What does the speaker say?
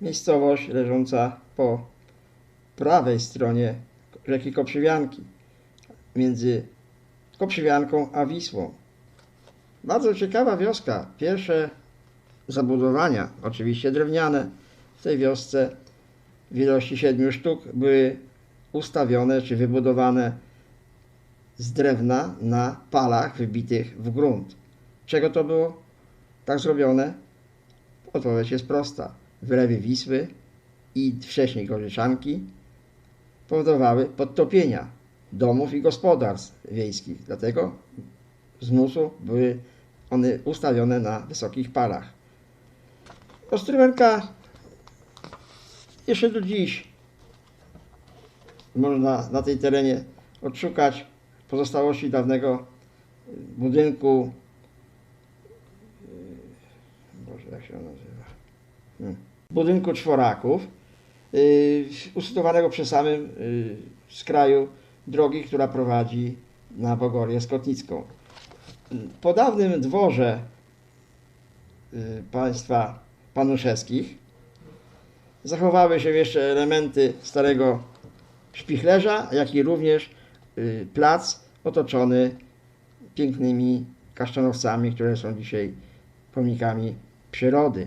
miejscowość leżąca po prawej stronie rzeki Koprzywianki, między Koprzywianką a Wisłą. Bardzo ciekawa wioska. Pierwsze zabudowania, oczywiście drewniane, w tej wiosce w ilości siedmiu sztuk były ustawione czy wybudowane z drewna na palach wybitych w grunt. Czego to było tak zrobione? Odpowiedź jest prosta. Wylewy Wisły i wcześniej Gorzyczanki powodowały podtopienia domów i gospodarstw wiejskich. Dlatego z musu były one ustawione na wysokich palach. Ostrywenka jeszcze do dziś można na tej terenie odszukać pozostałości dawnego budynku. yy, Boże, jak się on nazywa? Budynku czworaków, yy, usytuowanego przy samym skraju drogi, która prowadzi na Bogorię Skotnicką. Po dawnym dworze yy, państwa panuszewskich zachowały się jeszcze elementy starego szpichlerza, jak i również y, plac otoczony pięknymi kasztanowcami, które są dzisiaj pomnikami przyrody.